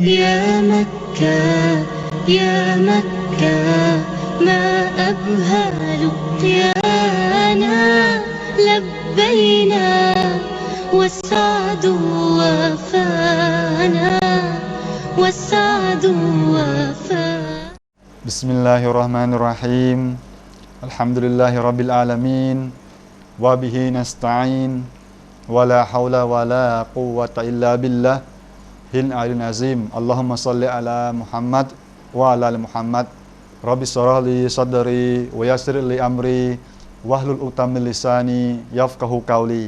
يا مكة يا مكة ما أبهى لقيانا لبينا والسعد وفانا والسعد وفانا بسم الله الرحمن الرحيم. الحمد لله رب العالمين وبه نستعين ولا حول ولا قوة إلا بالله. ฮินอาลินอาซิมอัลลอฮุมะซัลลิอัลามุฮัมมัดวะลาลมุฮัมมัดรับบิสรอลีซัดรีวยัสริลีอัมรีวะฮลุลอุตัมิลิซานียัฟกะฮูกาลี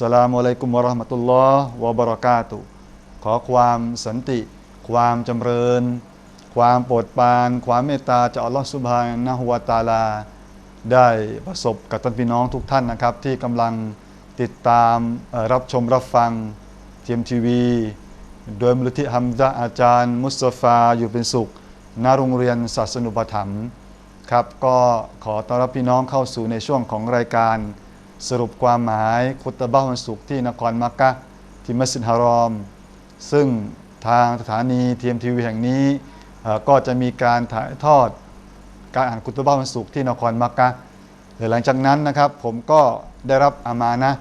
สลามุอะลัยกุมวะราะห์มะตุลลอฮ์วะบะเราะกาตุขอความสันติ ความจำเริญ ความโปรดปาน ความเมตตาจากอัลลอฮฺสุบฮานะฮุวาตาลา ได้ประสบกับท่านพี่น้องทุกท่านนะครับ ที่กำลังติดตามรับชมรับฟังทีมทีวี โดยมูลที่ฮัมซะอาจารย์ มุสตาฟาอยู่เป็นสุขณโรงเรียนศาสนุปถัมภ์ครับ ก็ขอต้อนรับพี่น้องเข้าสู่ในช่วงของรายการ สรุปความหมายคุตบะห์วันศุกที่นครมักกะที่มัสยิดฮารอม ซึ่งทางสถานีทีมทีวีแห่งนี้ ก็จะมีการถ่ายทอดการอ่านคุตบะห์วันศุกที่นครมักกะห์เดี๋ยวหลังจากนั้นนะครับ ผมก็ได้รับอามานะ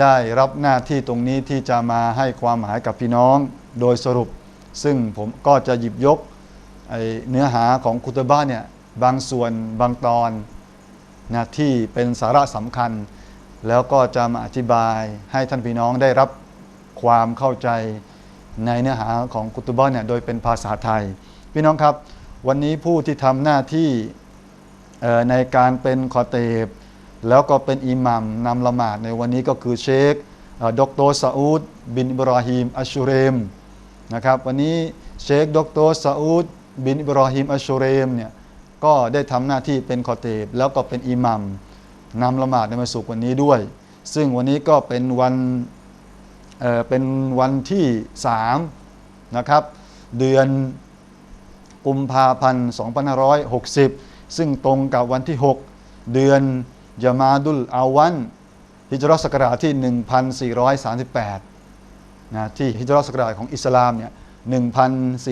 ได้รับหน้าที่ตรงนี้ที่จะมาให้ความหมายกับพี่น้องโดยสรุป ซึ่งผมก็จะหยิบยกเนื้อหาของคุตบะห์เนี่ยบางส่วนบางตอนนะที่เป็นสาระสำคัญ แล้วก็จะมาอธิบายให้ท่านพี่น้องได้รับความเข้าใจในเนื้อหาของคุตบะห์เนี่ยโดยเป็นภาษาไทย พี่น้องครับ วันนี้ผู้ที่ทำหน้าที่ในการเป็นคอเตบ แล้วก็เป็นอิหมัมนำละหมาดในวันนี้ก็คือเชคเอ่อดอกเตอรซาอูดบินอิบราฮิมอัชูเรมนะครับวันนี้เชคดอกเตอรซาอูดบินอิบราฮิมอัชูเรมเนี่ยก็ได้ทำหน้าที่เป็นคอเตบแล้วก็เป็นอิหมัมนำละหมาดในวันศุกร์วันนี้ด้วย ซึ่งวันนี้ก็เป็นวันเเป็นวันที่3นะครับเดือนกุมภาพันธ์ 2560 ซึ่งตรงกับวันที่ 6 เดือน ยามาดุลอาวันฮิจรัสกราชที่ 1438นะที่ฮิจรัสกราชของอิสลามเนี่ย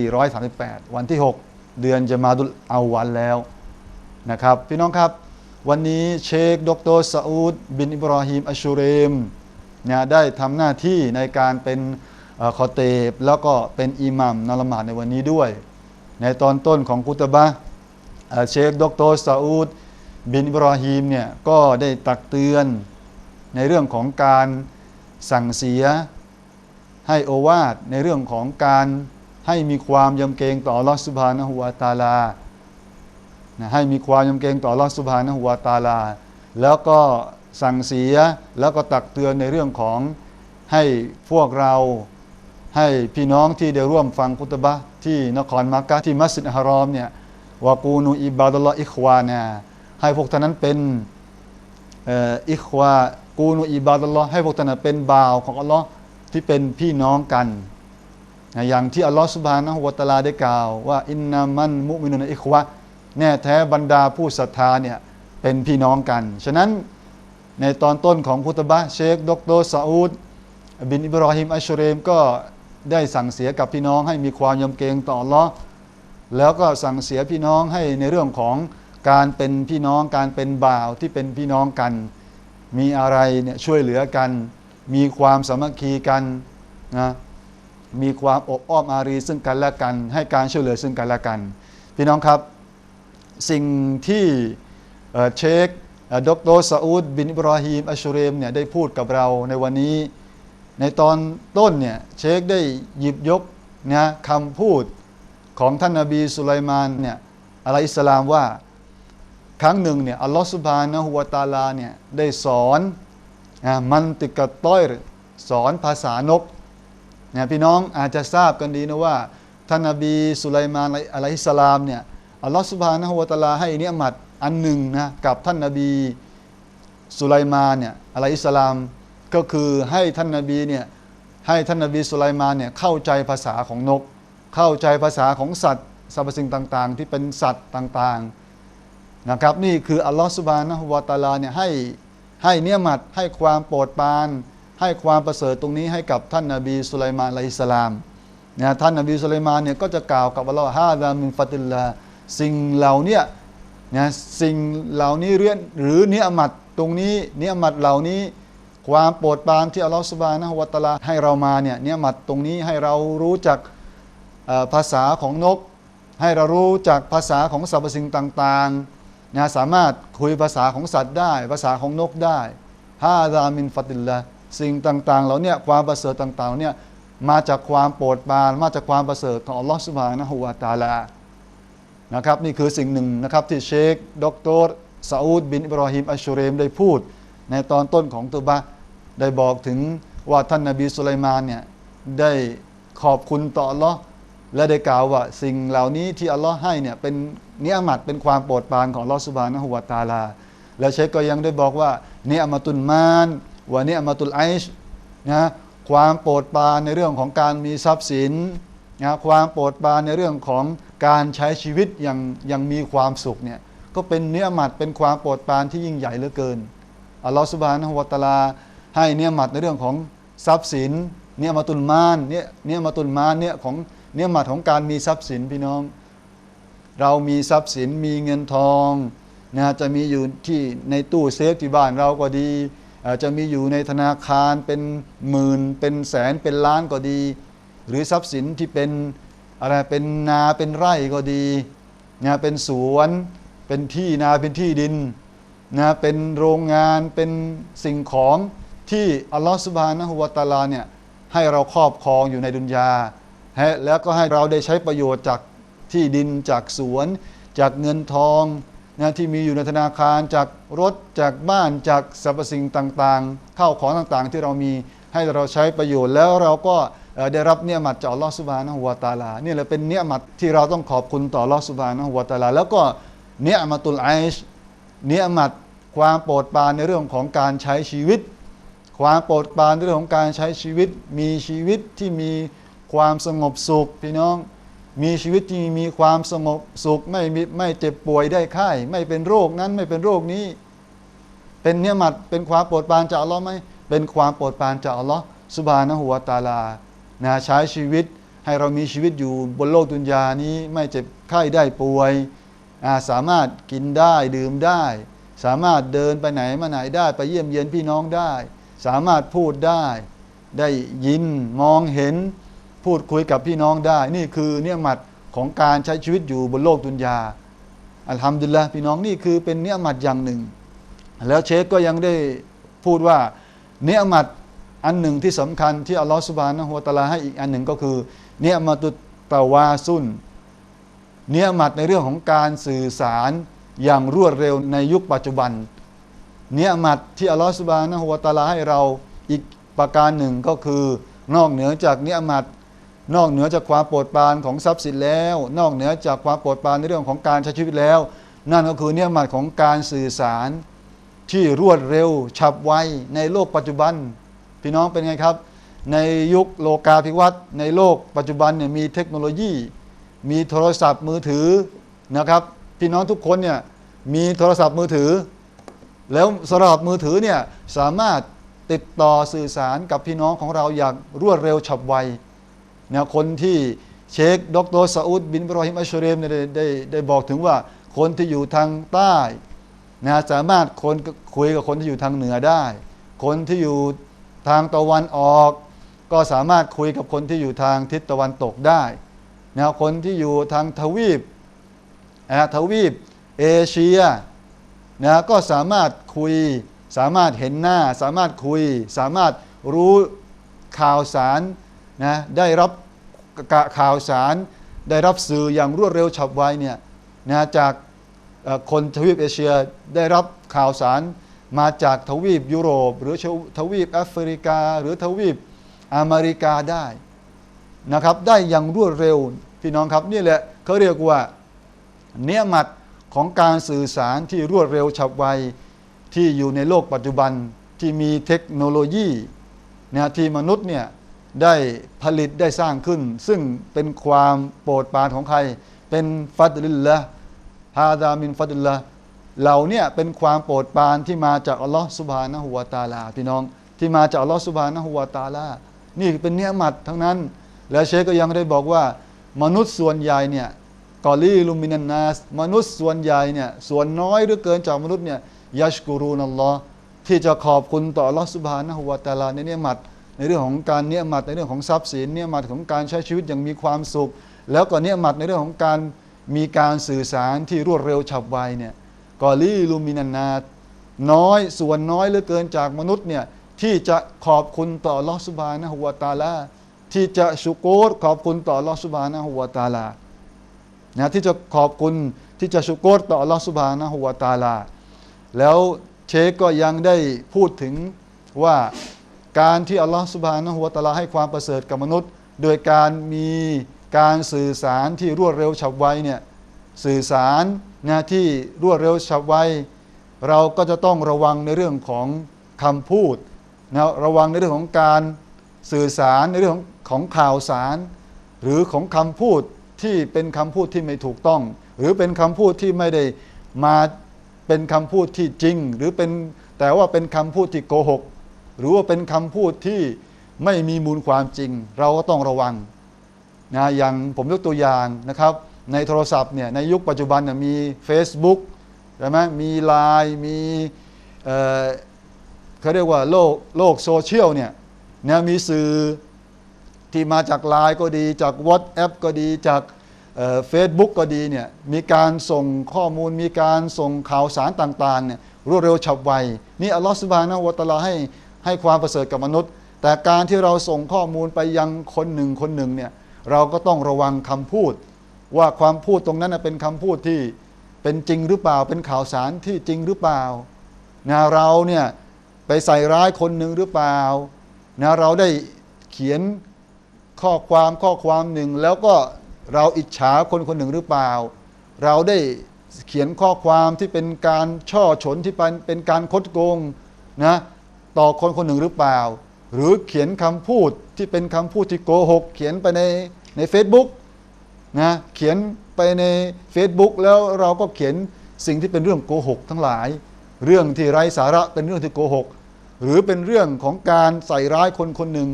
1438 วันที่ 6 เดือนยามาดุลอาวันแล้วนะครับพี่น้องครับ วันนี้เชคดรซาอูดบินอิบราฮิมอัชูเรมเนี่ยได้ทำหน้าที่ในการเป็นอคอเตบแล้วก็เป็นอิหมัมนละหมาดในวันนี้ด้วย ในตอนต้นของกุตบะห์เอ่อเชคดรซาอูด บินอิบราฮิมเนี่ยก็ได้ตักเตือนในเรื่องของการสั่งเสียให้โอวาทในเรื่องของการให้มีความยำเกรงต่อลอสุบานะฮุวาตาลาให้มีความยำเกรงต่อลอสุบานะฮุวาตาลา แล้วก็สั่งเสียแล้วก็ตักเตือนในเรื่องของให้พวกเราให้พี่น้องที่ได้ร่วมฟังคุตบะที่นครมักกะที่มัสยิดฮารอมเนี่ย วากูนูอิบาดุลลออิควานะ ให้พวกท่านนั้นเป็นอิควากูนูอิบาดุลลอฮ์ให้พวกท่านนั้นเป็นบ่าวของอัลลอฮ์ที่เป็นพี่น้องกันอย่างที่อัลลอฮ์สุบฮานะฮูวะตาลาได้กล่าว ว่าอินนามันมุมินุนอิควะแน่แท้บรรดาผู้ศรัทธาเนี่ยเป็นพี่น้องกัน ฉะนั้นในตอนต้นของคุตบะเชค ดรซาอูดบินอิบราฮิมอัชเรมก็ได้สั่งเสียกับพี่น้องให้มีความยำเกรงต่ออัลลาะห์แล้วก็สั่งเสียพี่น้องให้ในเรื่องของ การเป็นพี่น้องการเป็นบ่าวที่เป็นพี่น้องกัน มีอะไรเนี่ยช่วยเหลือกัน มีความสามัคคีกันนะมีความอบอ้อมอารีซึ่งกันและกัน ให้การช่วยเหลือซึ่งกันและกัน พี่น้องครับสิ่งที่เอ่อเชคเอ่อดรซาอูดบินอิบราฮิมอัชูเรมเนี่ยได้พูดกับเราในวันนี้ ในตอนต้นเนี่ยเชคได้หยิบยกนะคำพูดของท่านนาบีสุไลมานเนี่ยอะลัยฮิสลามว่า ครั้งหนึ่งเนี่ยอัลลอฮฺสุบานะฮูวะตาลาเนี่ยได้สอนนะมันติกะต้อยสอนภาษานกเนี่ยพี่น้องอาจจะทราบกันดีนะว่าท่านนบีสุไลมานอะลัยฮิสลามเนี่ยอัลลอฮฺสุบานะฮูวะตาลาให้เนียมัดอันหนึ่งนะกับท่านนบีสุไลมานเนี่ยอะลัยฮิสลามก็คือให้ท่านนบีเนี่ยให้ท่านนบีสุไลมานเนี่ยเข้าใจภาษาของนก เข้าใจภาษาของสัตว์สรรพสิ่งต่างๆ ที่เป็นสัตว์ต่างๆ นะครับนี่คืออัลลอฮฺสุบานะฮูวาตาลาเนี่ยให้ให้เนียมัดให้ความโปรดปราน ให้ความประเสริฐตรงนี้ให้กับท่านนาบีสุไลมานอะลัยสลามนะท่านนบีสุไลมานเนี่ยก็จะกล่าวกับอัลลอฮ์ฮาดามินฟัติลลาสิ่งเหล่านี้นะสิ่งเหล่านี้เรียนหรือเนียมัดตรงนี้เนียมัดเหล่านี้ความโปรดปรานที่อัลลอฮฺสุบานะฮุวะตาลาให้เรามาเนี่ยเนียมัดตรงนี้ให้เรารู้จักภาษาของนก ให้เรารู้จักภาษาของสรรพสิ่งต่างๆ นะสามารถคุยภาษาของสัตว์ได้ ภาษาของนกได้ฮาดามินฟัติลละสิ่งต่างๆเหล่าเนี้ความประเสริฐต่างๆเนี่ยมาจากความโปรดปรานมาจากความประเสริฐของอัลลอฮฺสุบฮานะฮุวะตาลานะครับนี่คือสิ่งหนึ่งนะครับที่เชคดอกเตอรซาอูดบินอิบราฮิมอัชูเรมได้พูด ในตอนต้นของตุบะได้บอกถึงว่าท่านนบีสุไลมานเนี่ยได้ขอบคุณต่ออัลลอฮ์ และได้กล่าวว่าสิ่งเหล่านี้ที่อัลลอฮ์ให้เนี่ยเป็นเนียมัดเป็นความโปรดปรานของลอสุบานะฮุวาตาลา และเชคก็ยังได้บอกว่าเนียมาตุนมานว่าเนียมาตุลไอชนะความโปรดปรานในเรื่องของการมีทรัพย์สินนะความโปรดปรานในเรื่องของการใช้ชีวิตอย่างย่างมีความสุขเนี่ยก็เป็นเนียมัดเป็นความโปรดปรานที่ยิ่งใหญ่เหลือเกินอัลลอฮฺสุบานะฮูวะตาลา ให้เนียมัดในเรื่องของทรัพย์สินเนียมาตุลมานเนี่ยเนียมาตุลมานเนี่ยของ เนียมัดของการมีทรัพย์สินพี่น้อง เรามีทรัพย์สินมีเงินทองนะจะมีอยู่ที่ในตู้เซฟที่บ้านเราก็ดีจจะมีอยู่ในธนาคารเป็นหมื่น เป็นแสนเป็นล้านก็ดี หรือทรัพย์สินที่เป็นอะไรเป็นนาเป็นไร่ก็ดีนะเป็นสวนเป็นที่นาเป็นที่ดินนะเป็นโรงงานเป็นสิ่งของที่อัลลอฮฺสุบฮานะฮุวาตาลาเนี่ยให้เราครอบครองอยู่ในดุนยา ให้แล้วก็ให้เราได้ใช้ประโยชน์จากที่ดินจากสวน จากเงินทองนะที่มีอยู่ในธนาคารจากรถจากบ้านจากสรรพสิ่งต่างๆ เข้าของต่างๆ ที่เรามีให้เราใช้ประโยชน์แล้วเราก็ได้รับเนียมัดจากลอสุบานะฮุวาตาลานี่แหละเป็นเนียมัดที่เราต้องขอบคุณต่อลอสุบานะฮุวาตาลา แล้วก็เนียมัตุลไอชเนียมัดความโปรดปรานในเรื่องของการใช้ชีวิต ความโปรดปรานในเรื่องของการใช้ชีวิต มีชีวิตที่มี ความสงบสุขพี่น้อง มีชีวิตที่มีความสงบสุขไม่มีไม่เจ็บป่วยได้ไข้ไม่เป็นโรคนั้นไม่เป็นโรคนี้ เป็นเนียมัดเป็นความโปรดปรานจากอัลลอฮ์ไหมเป็นความโปรดปรานจากอัลลอฮ์สุบานะฮูวตาลานะใช้ชีวิตให้เรามีชีวิตอยู่บนโลกดุนยานี้ไม่เจ็บไข้ได้ป่วยสามารถกินได้ดื่มได้ สามารถเดินไปไหนมาไหนได้ไปเยี่ยมเยียนพี่น้องได้ สามารถพูดได้ ได้ยินมองเห็น พูดคุยกับพี่น้องได้ นี่คือเนี่ยหมัดของการใช้ชีวิตอยู่บนโลกดุนยา อัลฮัมดุลิลละพี่น้องนี่คือเป็นเนี่ยหมัดอย่างหนึ่ง แล้วเชคก็ยังได้พูดว่าเนี่ยหมัดอันหนึ่งที่สำคัญที่อัลลอฮฺสุบานะฮูวตาลาให้อีกอันหนึ่งก็คือเนี่ยมาตุตตะวาซุนเนียมัดในเรื่องของการสื่อสารอย่างรวดเร็วในยุคปัจจุบัน เนียมัดที่อัลลอฮฺสุบานะฮูวตาลาให้เราอีกประการหนึ่งก็คือนอกเหนือจากเนียมัด นอกเหนือจากความโปรดปรานของทรัพย์สินแล้ว นอกเหนือจากความโปรดปรานในเรื่องของการใช้ชีวิตแล้ว นั่นก็คือเนียมัดของการสื่อสารที่รวดเร็วฉับไวในโลกปัจจุบัน พี่น้องเป็นไงครับ ในยุคโลกาภิวัตน์ในโลกปัจจุบันเนี่ยมีเทคโนโลยี มีโทรศัพท์มือถือนะครับพี่น้องทุกคนเนี่ยมีโทรศัพท์มือถือ แล้วโทรศัพท์มือถือเนี่ยสามารถติดต่อสื่อสารกับพี่น้องของเราอย่างรวดเร็วฉับไว นี่ยคนที่เชคดรซาอุดบินบรอฮิมอัชเรมได้ได้ได้บอกถึงว่าคนที่อยู่ทางใต้นะสามารถคนคุยกับคนที่อยู่ทางเหนือได้ คนที่อยู่ทางตะวันออก ก็สามารถคุยกับคนที่อยู่ทางทิศตะวันตกได้นะคนที่อยู่ทางทวีปนะทวีปเอเชียนะก็สามารถคุย สามารถเห็นหน้า สามารถคุย สามารถรู้ข่าวสาร นะได้รับข่าวสารได้รับสื่ออย่างรวดเร็วฉับไวเนี่ยนะจากคนทวีปเอเชียได้รับข่าวสารมาจากทวีปยุโรป หรือทวีปแอฟริกา หรือทวีปอเมริกาได้นะครับได้อย่างรวดเร็วพี่น้องครับนี่แหละเขาเรียกว่าเนียมัดของการสื่อสารที่รวดเร็วฉับไวที่อยู่ในโลกปัจจุบันที่มีเทคโนโลยีนะที่มนุษย์เนี่ย ได้ผลิตได้สร้างขึ้น ซึ่งเป็นความโปรดปรานของใคร เป็นฟัดลิลละฮาดามินฟัดลิลละเหล่าเนี่ยเป็นความโปรดปรานที่มาจากอัลลอฮฺสุบฮานะฮูวาตาลา พี่น้องที่มาจากอัลลอฮฺสุบฮานะฮูวาตาลา นี่เป็นเนียมัดทั้งนั้น แล้วเชคก็ยังได้บอกว่า มนุษย์ส่วนใหญ่เนี่ยกอลีลุมินันนาสมนุษย์ส่วนใหญ่เนี่ยส่วนน้อยหรือเกินจากมนุษย์เนี่ยยัชกูรูนัลลอฮ์ที่จะขอบคุณต่ออัลลอฮ์สุบฮานะฮุวาตาลาในเนียมัด ในเรื่องของการเนียมัดในเรื่องของทรัพย์สินเนียมัดของการใช้ชีวิตอย่างมีความสุข แล้วก็เนียมัดในเรื่องของการมีการสื่อสารที่รวดเร็วฉับไวเนี่ยกอลีลุมินันาน้อยส่วนน้อยเหลือเกินจากมนุษย์เนี่ยที่จะขอบคุณต่อลอสุบานะฮุวตาลาที่จะชุโกรขอบคุณต่อลอสุบานะฮุวตาลานะที่จะขอบคุณที่จะชุโกรต่อลอสุบานะฮุวตาลา แล้วเชคก็ยังได้พูดถึงว่า การที่อัลลอฮฺสุบฮานะฮุวาตาลาให้ความประเสริฐกับมนุษย์ โดยการมีการสื่อสารที่รวดเร็วฉับไวเนี่ยสื่อสารนะที่รวดเร็วฉับไวเราก็จะต้องระวังในเรื่องของคำพูดนะระวังในเรื่องของการสื่อสารในเรื่องของของข่าวสาร หรือของคำพูดที่เป็นคำพูดที่ไม่ถูกต้อง หรือเป็นคำพูดที่ไม่ได้มาเป็นคำพูดที่จริง หรือเป็นแต่ว่าเป็นคำพูดที่โกหก หรือว่าเป็นคำพูดที่ไม่มีมูลความจริง เราก็ต้องระวังนะอย่างผมยกตัวอย่างนะครับ ในโทรศัพท์เนี่ยในยุคปัจจุบันเนี่ยมี Facebook ใช่ไหมมีไลน์มีเอ่อเขาเรียกว่าโลกโลกโซเชียลเนี่ยนะมีสื่อที่มาจากไลน์ก็ดีจาก WhatsApp ก็ดีจากเฟซบุ๊กก็ดีเนี่ยมีการส่งข้อมูลมีการส่งข่าวสารต่างๆเนี่ยรวดเร็วฉับไว นี่อัลลอฮฺสุบานะวะตาลาให้ ให้ความประเสริฐกับมนุษย์ แต่การที่เราส่งข้อมูลไปยังคนหนึ่งคนหนึ่งเนี่ยเราก็ต้องระวังคำพูด ว่าความพูดตรงนั้นเป็นคำพูดที่เป็นจริงหรือเปล่า เป็นข่าวสารที่จริงหรือเปล่านะเราเนี่ยไปใส่ร้ายคนหนึ่งหรือเปล่านะเราได้เขียนข้อความข้อความหนึ่ง แล้วก็เราอิจฉาคนคนหนึ่งหรือเปล่า เราได้เขียนข้อความที่เป็นการช่อฉนที่เป็นเป็นการคดโกงนะ ต่อคนคนหนึ่งหรือเปล่า หรือเขียนคำพูดที่เป็นคำพูดที่โกหก เขียนไปในใน Facebook นะเขียนไปใน Facebook แล้วเราก็เขียนสิ่งที่เป็นเรื่องโกหกทั้งหลาย เรื่องที่ไร้สาระเป็นเรื่องที่โกหก หรือเป็นเรื่องของการใส่ร้ายคนคนหนึ่ง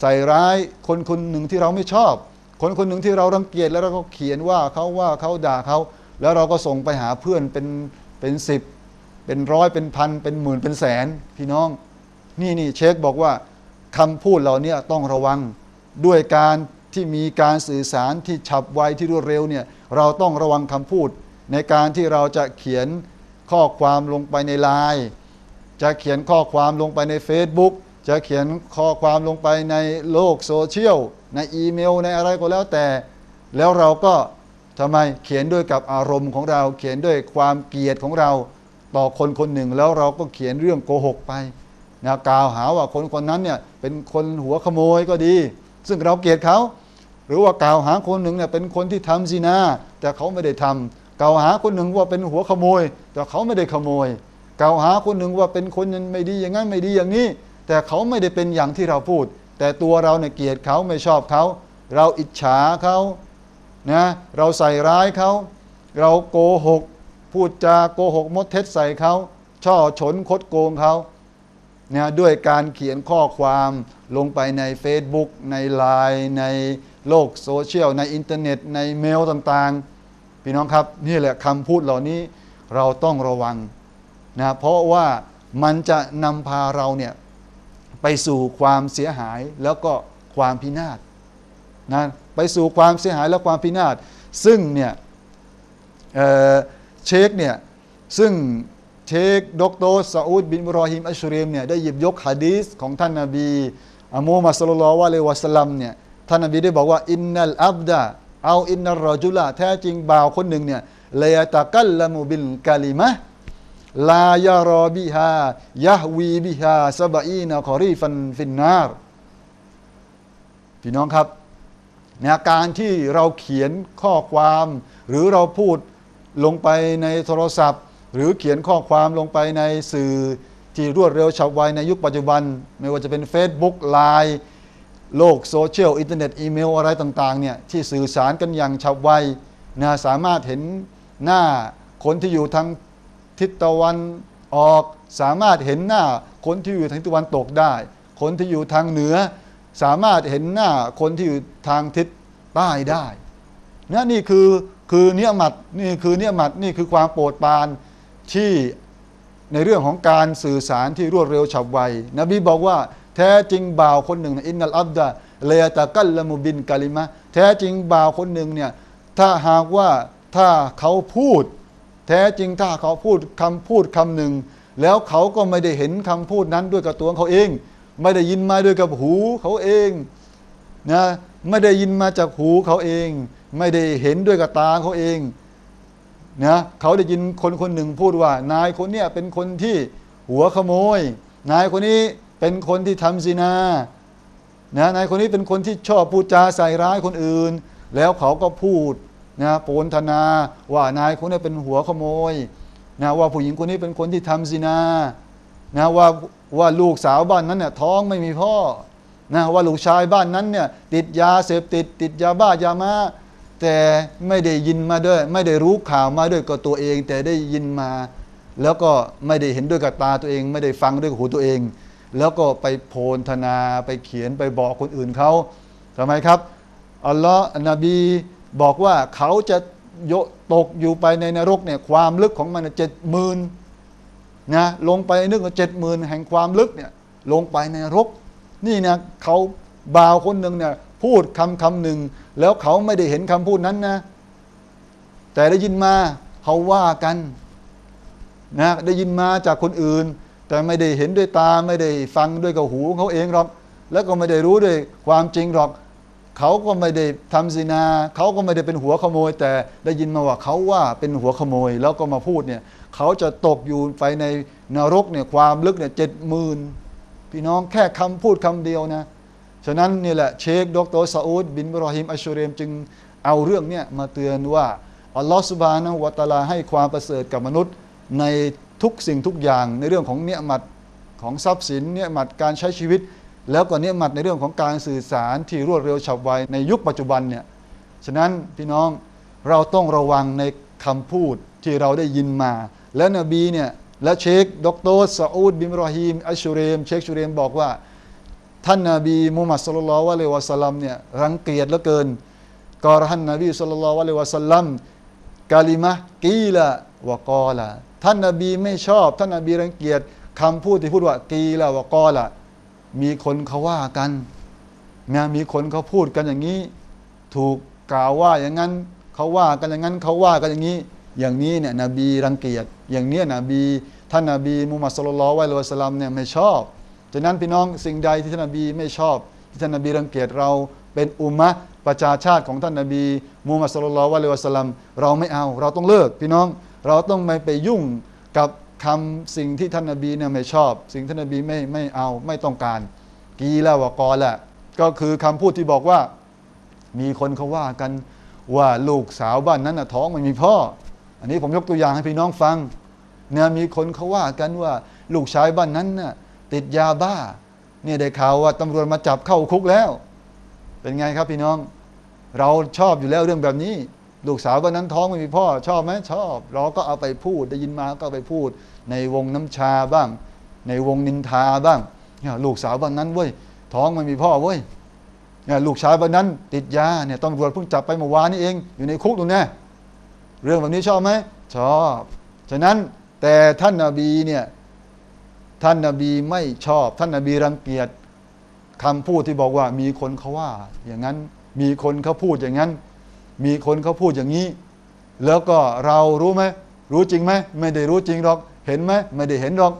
ใส่ร้ายคนคนหนึ่งที่เราไม่ชอบ คนคนหนึ่งที่เรารังเกียจแล้วเราก็เขียนว่าเขาว่าเขาด่าเขาแล้วเราก็ส่งไปหาเพื่อนเป็นเป็นสิบ เป็นร้อยเป็นพันเป็นหมื่นเป็นแสนพี่น้อง นี่นี่เช็คบอกว่าคำพูดเหล่านี้ต้องระวังด้วยการที่มีการสื่อสารที่ฉับไวที่รวดเร็วเนี่ยเราต้องระวังคำพูด ในการที่เราจะเขียนข้อความลงไปในไลน์จะเขียนข้อความลงไปใน Facebook จะเขียนข้อความลงไปในโลกโซเชียลในอีเมลในอะไรก็แล้วแต่ แล้วเราก็ทำไมเขียนด้วยกับอารมณ์ของเรา เขียนด้วยความเกลียดของเรา ต่อคนคนหนึ่งแล้วเราก็เขียนเรื่องโกหกไปนะกล่าวหาว่าคนคนนั้นเนี่ยเป็นคนหัวขโมยก็ดี ซึ่งเราเกลียดเขา หรือว่ากล่าวหาคนหนึ่งเนี่ยเป็นคนที่ทำซีนาแต่เขาไม่ได้ทำกล่าวหาคนหนึ่งว่าเป็นหัวขโมย แต่เขาไม่ได้ขโมย กล่าวหาคนหนึ่งว่าเป็นคนไม่ดีอย่างนั้นไม่ดีอย่างนี้ แต่เขาไม่ได้เป็นอย่างที่เราพูด แต่ตัวเราเนี่ยเกลียดเขาไม่ชอบเขา เราอิจฉาเขานะเราใส่ร้ายเขา เราโกหก พูดจาโกหกมดเท็จใส่เขาช่อฉนคดโกงเขานะด้วยการเขียนข้อความลงไปใน Facebook ในไลน์ในโลกโซเชียล ในอินเทอร์เน็ต ในเมลต่างๆ พี่น้องครับ นี่แหละคำพูดเหล่านี้เราต้องระวังนะเพราะว่ามันจะนำพาเราเนี่ยไปสู่ความเสียหายแล้วก็ความพินาศนะไปสู่ความเสียหายและความพินาศซึ่งเนี่ย เชคเนี่ยซึ่งเชคดอกเตอรซาอุดบินบรอฮิมอัชเรมเนี่ยได้หยิบยกฮะดีษของท่านนาบีอะมูฮัมมัดศ็อลลัลลอฮุอะลัยฮิวะสลัมเนี่ยท่านนบีได้บอกว่าอินนัลอับดะเอาอินนัลรอจุละแท้จริงบ่าวคนหนึ่งเนี่ยเลยตะกัลละมุบิลกะลิมะลายารอบิฮายะฮวีบิฮาซาบอีนะคอรีฟันฟินนารพี่น้องครับนการที่เราเขียนข้อความหรือเราพูด ลงไปในโทรศัพท์ หรือเขียนข้อความลงไปในสื่อที่รวดเร็วฉับไวในยุคปัจจุบัน ไม่ว่าจะเป็น Facebook ไลน์โลกโซเชียลอินเทอร์เน็ตอีเมลอะไรต่างๆเนี่ยที่สื่อสารกันอย่างฉับไวนะสามารถเห็นหน้าคนที่อยู่ทางทิศตะวันออก สามารถเห็นหน้าคนที่อยู่ทางตะวันตกได้ คนที่อยู่ทางเหนือ สามารถเห็นหน้าคนที่อยู่ทางทิศใต้ได้นะนี่คือ คือเนียมัดนี่คือเนียมัดนี่คือความโปรดปรานที่ในเรื่องของการสื่อสารที่รวดเร็วฉับไวนบีบอกว่าแท้จริงบ่าวคนหนึ่งอินนัลอับดะเลยตะกัลละมุบินกาลิมะแท้จริงบ่าวคนหนึ่งเนี่ยถ้าหากว่าถ้าเขาพูด แท้จริงถ้าเขาพูดคำพูดคำหนึ่งแล้วเขาก็ไม่ได้เห็นคำพูดนั้นด้วยกับตัวเขาเอง ไม่ได้ยินมาด้วยกับหูเขาเองนะไม่ได้ยินมาจากหูเขาเอง ไม่ได้เห็นด้วยกับตาเขาเองนะเขาได้ยินคนคนหนึ่งพูดว่า นายคนเนี้ยเป็นคนที่หัวขโมย นายคนนี้เป็นคนที่ทำซินานะนายคนนี้เป็นคนที่ชอบพูดจาใส่ร้ายคนอื่น แล้วเขาก็พูดนะโปนธนาว่านายคนนี้เป็นหัวขโมยนะว่าผู้หญิงคนนี้เป็นคนที่ทำซินานะว่าว่าลูกสาวบ้านนั้นเนี่ยท้องไม่มีพ่อนะว่าลูกชายบ้านนั้นเนี่ยติดยาเสพติด ติดยาบ้ายามา แต่ไม่ได้ยินมาด้วย ไม่ได้รู้ข่าวมาด้วยกับตัวเอง แต่ได้ยินมา แล้วก็ไม่ได้เห็นด้วยกับตาตัวเอง ไม่ได้ฟังด้วยกับหูตัวเอง แล้วก็ไปโพลธนาไปเขียนไปบอกคนอื่นเขาทำไมครับอัลลอฮ์นบีบอกว่าเขาจะโยตกอยู่ไปในนรกเนี่ยความลึกของมันเจ็ดหมื่นนะลงไปนึกว่าเจ็ดหมื่นแห่งความลึกเนี่ยลงไปในนรก นี่นะเขาบ่าวคนหนึ่งเนี่ย พูดคำคำหนึ่ง แล้วเขาไม่ได้เห็นคำพูดนั้นนะ แต่ได้ยินมาเขาว่ากันนะได้ยินมาจากคนอื่น แต่ไม่ได้เห็นด้วยตาไม่ได้ฟังด้วยกับหูเขาเองหรอก แล้วก็ไม่ได้รู้ด้วยความจริงหรอก เขาก็ไม่ได้ทำสินา เขาก็ไม่ได้เป็นหัวขโมย แต่ได้ยินมาว่าเขาว่าเป็นหัวขโมย แล้วก็มาพูดเนี่ยเขาจะตกอยู่ไปในนรกเนี่ยความลึกเนี่ยเจ็ดหมื่นพี่น้องแค่คำพูดคำเดียวนะ ฉะนั้นนี่แหละเชคดรซาอุดบินบรอฮิมอัชชูเรมจึงเอาเรื่องเนี้มาเตือนว่า อัลลอฮฺสุบานะวะตาลาให้ความประเสริฐกับมนุษย์ ในทุกสิ่งทุกอย่างในเรื่องของเนียมัดของทรัพย์สินเนียมัดการใช้ชีวิต แล้วก็เนียมัดในเรื่องของการสื่อสารที่รวดเร็วฉับไวในยุคปัจจุบันเนี่ยฉะนั้นพี่น้องเราต้องระวังในคำพูดที่เราได้ยินมา แล้วนบีเนี่ยและเชคดรซาอุดบินบรอฮิมอัชชูเรม เชคชูเรมบอกว่า ท่านนาบีมุฮัมมัดสุลลัลวะเลวะสัลลัมเนี่ยรังเกียจเหลือเกินกอรหันนบีสุลลัลวะเลวะสัลลัมกาลิมะกีละวะกอละท่านนาบีไม่ชอบ ท่านนาบีรังเกียจคำพูดที่พูดว่ากีละวะกอละมีคนเขาว่ากันนะมีคนเขาพูดกันอย่างนี้ ถูกกล่าวว่าอย่างนั้นเขาว่ากันอย่างนั้นเขาว่ากันอย่างนี้ อย่างนี้เนี่ยนบีรังเกียจอย่างเนี้ยนบี ท่านนบีมุฮัมมัดสุลลัลวะเลวะสัลลัมเนี่ยไม่ชอบ ฉะนั้นพี่น้องสิ่งใดที่ท่านนบีไม่ชอบที่ท่านนบีรังเกียจเราเป็นอุมมะประชาชาติของท่านนบีมูฮัมมัดสุลลัลวะเลวะสลัมเราไม่เอา เราต้องเลิกพี่น้องเราต้องไม่ไปยุ่งกับคำสิ่งที่ท่านนบีเนี่ยไม่ชอบ สิ่งท่านนบีไม่ไม่เอาไม่ต้องการ กีละวะกอละก็คือคำพูดที่บอกว่า มีคนเขาว่ากันว่าลูกสาวบ้านนั้นนะท้องไม่มีพ่อ อันนี้ผมยกตัวอย่างให้พี่น้องฟังเนี่ยมีคนเขาว่ากันว่า ลูกชายบ้านนั้นน่ะ ติดยาบ้า เนี่ยได้ข่าวว่าตำรวจมาจับเข้าคุกแล้ว เป็นไงครับพี่น้อง เราชอบอยู่แล้วเรื่องแบบนี้ ลูกสาวบ้านนั้นท้องไม่มีพ่อ ชอบไหมชอบ เราก็เอาไปพูดได้ยินมาก็ไปพูด ในวงน้ำชาบ้าง ในวงนินทาบ้างเนี่ยลูกสาวบ้านนั้นเว้ยท้องไม่มีพ่อเว้ยเนี่ยลูกชายบ้านนั้นติดยาเนี่ยตำรวจเพิ่งจับไปเมื่อวานนี้เอง อยู่ในคุกตรงนี้เรื่องแบบนี้ชอบไหมชอบ ฉะนั้นแต่ท่านนาบีเนี่ย ท่านนาบีไม่ชอบ ท่านนาบีรังเกียจคำพูดที่บอกว่ามีคนเขาว่า อย่างนั้นมีคนเขาพูดอย่างนั้น มีคนเขาพูดอย่างนี้ แล้วก็เรารู้ไหมรู้จริงไหมไม่ได้รู้จริงหรอก เห็นไหมไม่ได้เห็นหรอก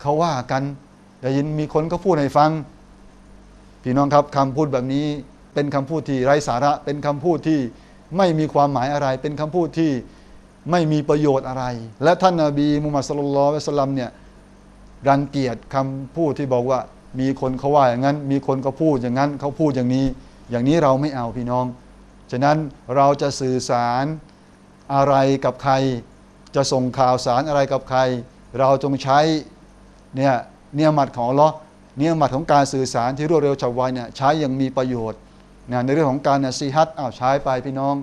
เขาว่ากันได้ยินมีคนเขาพูดให้ฟัง พี่น้องครับคำพูดแบบนี้เป็นคำพูดที่ไร้สาระ เป็นคำพูดที่ไม่มีความหมายอะไร เป็นคำพูดที่ไม่มีประโยชน์อะไร และท่านนาบีมุฮัมมัดสุลลัลวะสลัมเนี่ย รังเกียจคำพูดที่บอกว่า มีคนเขาว่าอย่างนั้น มีคนเขาพูดอย่างนั้นเขาพูดอย่างนี้ อย่างนี้เราไม่เอาพี่น้อง ฉะนั้นเราจะสื่อสารอะไรกับใคร จะส่งข่าวสารอะไรกับใคร เราจงใช้เนี่ยเนียมัดของลอเนียมัดของการสื่อสารที่รวดเร็วฉับไวเนี่ยใช้อย่างมีประโยชน์นะในเรื่องของการนซีฮัตเอาใช้ไปพี่น้อง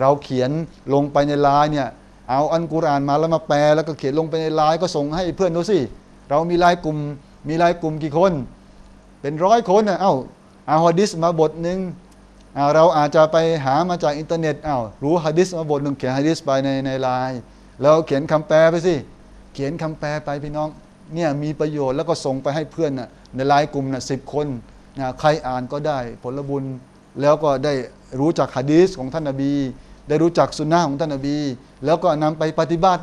เราเขียนลงไปในไลน์เนี่ยเอาอันกุรานมาแล้วมาแปลแล้วก็เขียนลงไปในไลน์ก็ส่งให้เพื่อนดูสิ เรามีไลน์กลุ่ม มีไลน์กลุ่มกี่คน เป็นร้อยคนนะเอ้าเอาฮะดิษมาบทหนึ่งเราอาจจะไปหามาจากอินเทอร์เน็ตเอ้ารู้ฮะดิษมาบทหนึ่งเขียนฮะดิษไปในในไลน์แล้วเขียนคำแปลไปสิ เขียนคำแปลไปพี่น้อง เนี่ยมีประโยชน์แล้วก็ส่งไปให้เพื่อนน่ะในไลน์กลุ่มน่ะสิบคนนะใครอ่านก็ได้ผลบุญ แล้วก็ได้รู้จักฮะดีษของท่านนบี ได้รู้จักสุนนะของท่านนบี แล้วก็นำไปปฏิบัติ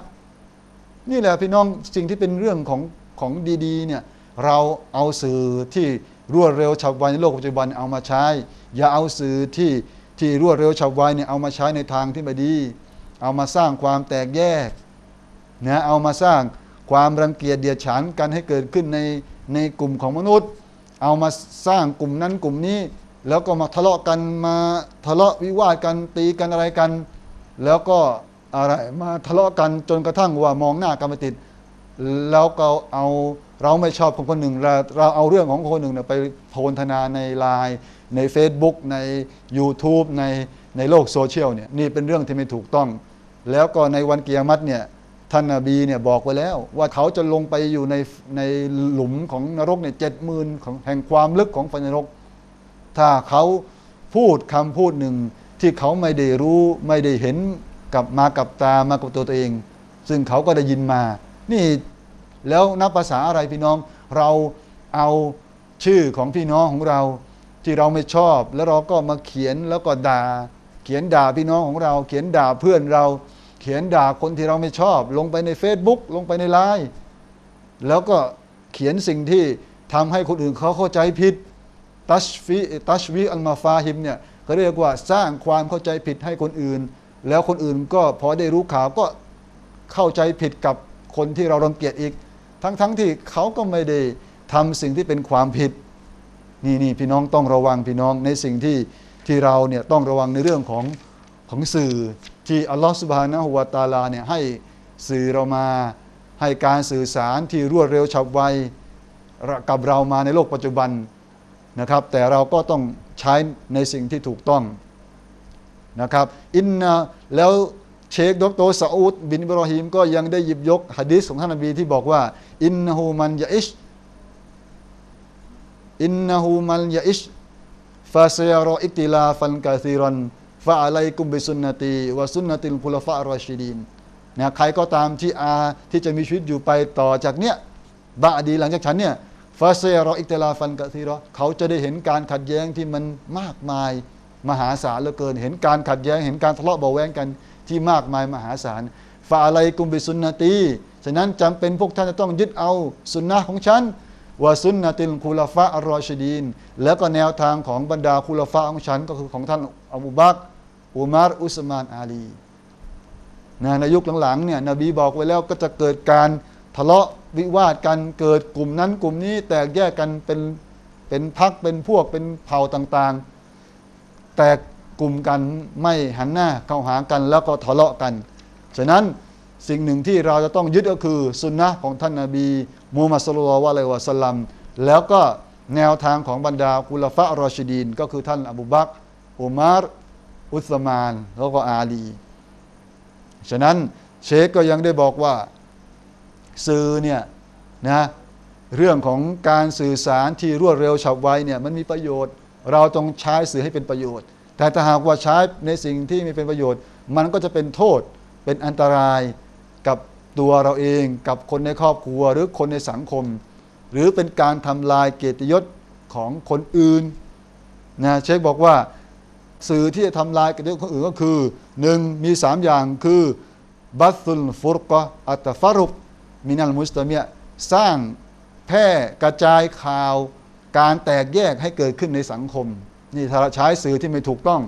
นี่แหละพี่น้องสิ่งที่เป็นเรื่องของ ของดีๆเนี่ยเราเอาสื่อที่รวดเร็วฉับไวในโลกปัจจุบันเอามาใช้ อย่าเอาสื่อที่ที่รวดเร็วฉับไวเนี่ยเอามาใช้ในทางที่ไม่ดี เอามาสร้างความแตกแยกนะเอามาสร้างความรังเกียจเดียดฉันกันให้เกิดขึ้นในในกลุ่มของมนุษย์ เอามาสร้างกลุ่มนั้นกลุ่มนี้ แล้วก็มาทะเลาะกันมาทะเลาะวิวาทกันตีกันอะไรกัน แล้วก็อะไรมาทะเลาะกันจนกระทั่งว่ามองหน้ากันไม่ติด แล้วก็เอาเราไม่ชอบของคนหนึ่งเราเราเอาเรื่องของคนหนึ่งไปโพลธนาในไลน์ใน Facebook ใน YouTube ในในโลกโซเชียลเนี่ยนี่เป็นเรื่องที่ไม่ถูกต้อง แล้วก็ในวันเกียรติเนี่ยท่านนาบีเนี่ยบอกไว้แล้ว ว่าเขาจะลงไปอยู่ในในหลุมของนรกเนี่ยเจ็ดหมื่นของแห่งความลึกของไฟนรก ถ้าเขาพูดคำพูดหนึ่งที่เขาไม่ได้รู้ไม่ได้เห็นกับมากับตามากับตัวตัวเอง ซึ่งเขาก็ได้ยินมา นี่แล้วนับภาษาอะไรพี่น้อง เราเอาชื่อของพี่น้องของเรา ที่เราไม่ชอบ แล้วเราก็มาเขียนแล้วก็ด่า เขียนด่าพี่น้องของเรา เขียนด่าเพื่อนเรา เขียนด่าคนที่เราไม่ชอบ ลงไปใน Facebook ลงไปในไลน์แล้วก็เขียนสิ่งที่ทำให้คนอื่นเขาเข้าใจผิดตัชฟีตัชวีอัลมาฟาฮิมเนี่ยเขาเรียกว่าสร้างความเข้าใจผิดให้คนอื่น แล้วคนอื่นก็พอได้รู้ข่าวก็เข้าใจผิดกับ คนที่เรารังเกียจอีก ทั้งๆทที่เขาก็ไม่ได้ทำสิ่งที่เป็นความผิด นี่นี่พี่น้องต้องระวังพี่น้องในสิ่งที่ที่เราเนี่ยต้องระวังในเรื่องของของสื่อที่อัลลอฮฺสุบฮานะฮุวาตาลาเนี่ยให้สื่อเรามาให้การสื่อสารที่รวดเร็วฉับไวกับเรามาในโลกปัจจุบันนะครับ แต่เราก็ต้องใช้ในสิ่งที่ถูกต้องนะครับ อินนะแล้ว เชคดรซาอุดบินบรอฮิมก็ยังได้หยิบยกหะดีษของท่านนบีที่บอกว่า อินนหูมันยะอิชอินนหูมันยะอิชฟาเซยรออิกติลาฟันกาซีรอนฟาอะไลกุมบิสุนนตีวะสุนนติลคุลฟะรอชิดีนนะใครก็ตามที่อาที่จะมีชีวิตอยู่ไปต่อจากเนี้ยบะดีหลังจากฉันเนี่ยฟาเซรออิกตลาฟันกะซีรอเขาจะได้เห็นการขัดแย้งที่มันมากมาย มหาศาลเหลือเกิน เห็นการขัดแย้ง เห็นการทะเลาะเบาแวงกัน ที่มากมายมหาศาลฟาอะไรกุมบิสุนนตีฉะนั้นจำเป็นพวกท่านจะต้องยึดเอาสุนนะของฉันว่าสุนนะติลคุลฟะอัลรอชดีน แล้วก็แนวทางของบรรดาคุลฟะของฉันก็คือของท่านอบูบักอุมารอุสมานอาลีนะในยุคหลังๆเนี่ยนบีบอกไว้แล้วก็จะเกิดการทะเลาะวิวาทกันเกิดกลุ่มนั้นกลุ่มนี้แตกแยกกันเป็นเป็นพักเป็นพวกเป็นเผ่าต่างๆ แตก กลุ่มกันไม่หันหน้าเข้าหากันแล้วก็ทะเลาะกัน ฉะนั้นสิ่งหนึ่งที่เราจะต้องยึดก็คือสุนนะของท่านนาบีมูฮัมมัดสุลลัลวะเลยวะสัลลัมแล้วก็แนวทางของบรรดากุลฟะรอชิดีน ก็คือท่านอบูบักอุมารอุสมาน แล้วก็อาลี ฉะนั้นเชคก็ยังได้บอกว่าสื่อเนี่ยนะเรื่องของการสื่อสารที่รวดเร็วฉับไวเนี่ยมันมีประโยชน์ เราต้องใช้สื่อให้เป็นประโยชน์ แต่ถ้าหากว่าใช้ในสิ่งที่ไม่เป็นประโยชน์ มันก็จะเป็นโทษเป็นอันตรายกับตัวเราเองกับคนในครอบครัวหรือคนในสังคม หรือเป็นการทำลายเกียรติยศของคนอื่นนะเชคบอกว่าสื่อที่จะทำลายเกียรติยศคนอื่นก็คือหนึ่งมีสามอย่างคือบัตุลฟุรกะอัตฟารุกมินัลมุสตามียสร้างแพร่กระจายข่าวการแตกแยกให้เกิดขึ้นในสังคม นี่ถ้าใช้สื่อที่ไม่ถูกต้อง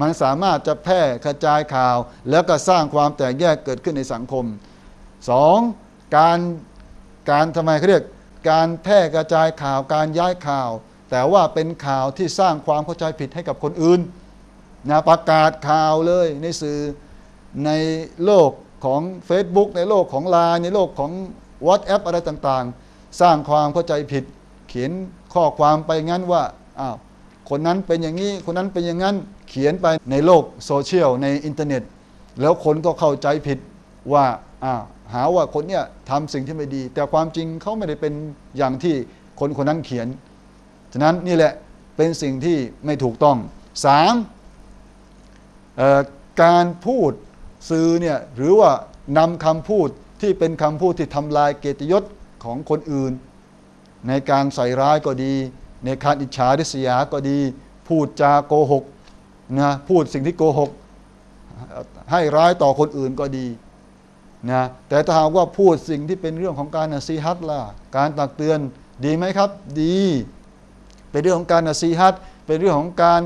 มันสามารถจะแพร่กระจายข่าว แล้วก็สร้างความแตกแยกเกิดขึ้นในสังคมสองการการทำไมเขาเรียกการแพร่กระจายข่าวการย้ายข่าว แต่ว่าเป็นข่าวที่สร้างความเข้าใจผิดให้กับคนอื่นนะประกาศข่าวเลยในสื่อในโลกของ Facebook ในโลกของไลน์ในโลกของ WhatsApp อะไรต่างๆ สร้างความเข้าใจผิด เขียนข้อความไปงั้นว่าอ้าว คนนั้นเป็นอย่างนี้ คนนั้นเป็นอย่างนั้น เขียนไปในโลกโซเชียลในอินเทอร์เน็ต แล้วคนก็เข้าใจผิดว่าอ้าหาว่าคนเนี้ยทำสิ่งที่ไม่ดี แต่ความจริงเขาไม่ได้เป็นอย่างที่คนคนนั้นเขียน ฉะนั้นนี่แหละเป็นสิ่งที่ไม่ถูกต้องสามการพูดสื่อเนี่ยหรือว่านำคำพูดที่เป็นคำพูดที่ทำลายเกียรติยศของคนอื่น ในการใส่ร้ายก็ดี ในการอิจฉาริษยาก็ดี พูดจาโกหกนะพูดสิ่งที่โกหก ให้ร้ายต่อคนอื่นก็ดีนะแต่ถ้าหากว่าพูดสิ่งที่เป็นเรื่องของการนสีฮัตล่ะการตักเตือนดีไหมครับ ดี เป็นเรื่องของการนสีฮัตเป็นเรื่องของการ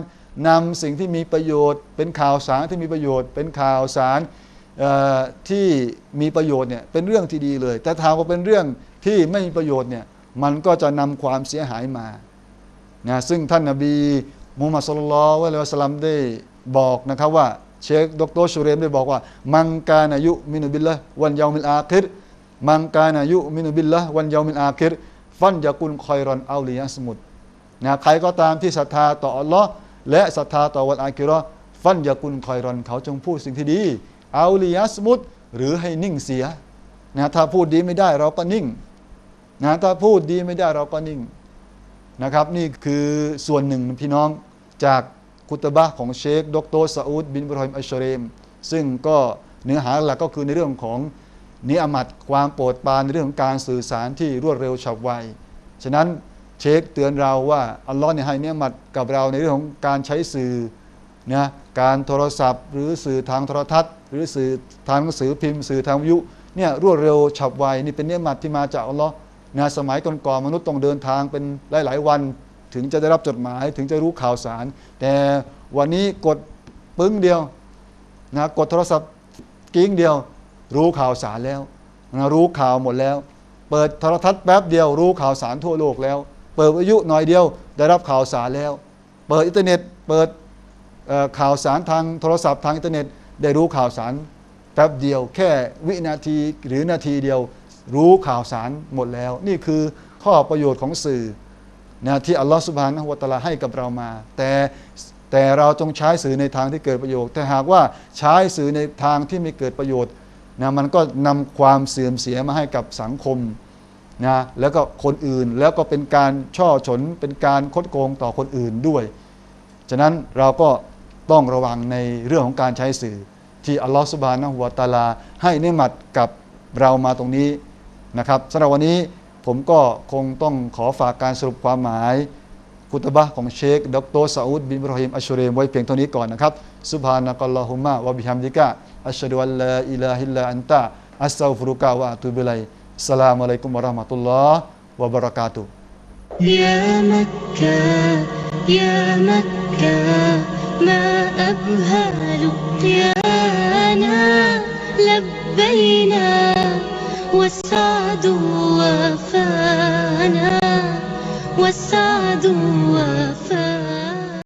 นำสิ่งที่มีประโยชน์ เป็นข่าวสารที่มีประโยชน์ เป็นข่าวสารที่มีประโยชน์เนี่ยเป็นเรื่องที่ดีเลย แต่ถ้าหากว่าเป็นเรื่องที่ไม่มีประโยชน์เนี่ยมันก็จะนำความเสียหายมา นะซึ่งท่านนบีมุฮัมมัดสุลลัลลอฮุอะลัยวะสลัมได้บอกนะครับว่าเชคดรชูเรมได้บอกว่า มังกานายุมินุบิลละวันยามิลอาคิรมังกานายุมินุบิลละวันยามิลอาคิรฟันยากุลคอยรอนอัลลียสมุดนะใครก็ตามที่ศรัทธาต่ออัลลอฮ์และศรัทธาต่อวันอาคิราะห์ฟันยากุลคอยรอนเขาจงพูดสิ่งที่ดีอัลลียสมุดหรือให้นิ่งเสียนะถ้าพูดดีไม่ได้เราก็นิ่งนะถ้าพูดดีไม่ได้เราก็นิ่ง นะครับ นี่คือส่วนหนึ่งพี่น้องจากคุตบะของเชค ดรซาอุดบินบรอฮิมอัชเรม ซึ่งก็เนื้อหาหลักก็คือในเรื่องของนิอามัดความโปรดปรานในเรื่องของการสื่อสารที่รวดเร็วฉับไว ฉะนั้นเชคเตือนเราว่าอัลลอฮ์เนี่ยให้นิอามัดกับเราในเรื่องของการใช้สื่อนะการโทรศัพท์ หรือสื่อทางโทรทัศน์ หรือสื่อทางหนังสือพิมพ์ สื่อทางวิทยุเนี่ยรวดเร็วฉับไวนี่เป็นเนื้อมัดที่มาจากอัลลอฮ์ นะสมัยก่อนๆมนุษย์ต้องเดินทางเป็นหลาย ๆ วัน ถึงจะได้รับจดหมาย ถึงจะรู้ข่าวสาร แต่วันนี้กดปึ้งเดียวนะกดโทรศัพท์กิ้งเดียว รู้ข่าวสารแล้วนะรู้ข่าวหมดแล้ว เปิดโทรทัศน์แป๊บเดียวรู้ข่าวสารทั่วโลกแล้ว เปิดวิทยุหน่อยเดียวได้รับข่าวสารแล้ว เปิดอินเทอร์เน็ตเปิดข่าวสารทางโทรศัพท์ทางอินเทอร์เน็ต ได้รู้ข่าวสารแป๊บเดียว แค่วินาทีหรือนาทีเดียว รู้ข่าวสารหมดแล้ว นี่คือข้อประโยชน์ของสื่อนะที่อัลลอฮฺสุบฮานะฮูวะตะอาลาให้กับเรามา แต่แต่เราจงใช้สื่อในทางที่เกิดประโยชน์ แต่หากว่าใช้สื่อในทางที่ไม่เกิดประโยชน์นะมันก็นำความเสื่อมเสียมาให้กับสังคมนะแล้วก็คนอื่นแล้วก็เป็นการช่อฉนเป็นการคดโกงต่อคนอื่นด้วย ฉะนั้นเราก็ต้องระวังในเรื่องของการใช้สื่อ ที่อัลลอฮฺสุบฮานะฮูวะตะอาลาให้เนืมัดกับเรามาตรงนี้ นะครับสำหรับวันนี้ผมก็คงต้องขอฝากการสรุปความหมายคุตบะห์ของเชคดรซาอุดบินบรอฮิมอัชชุเรมไว้เพียงเท่านี้ก่อนนะครับซุบฮานะกัลลอฮุมะวะบิฮัมดิกะอัชฮะดุอัลลาอิลาฮิลลาอันตะอัสตัฆฟิรุกะวะอะตูบิไลฮิอัสสลามุอะลัยกุมวะเราะห์มะตุลลอฮ์วะบะเราะกาตุฮ์ يا مكة يا مكة ما أبهى لقيانا لبينا والسعد وفانا والسعد وفانا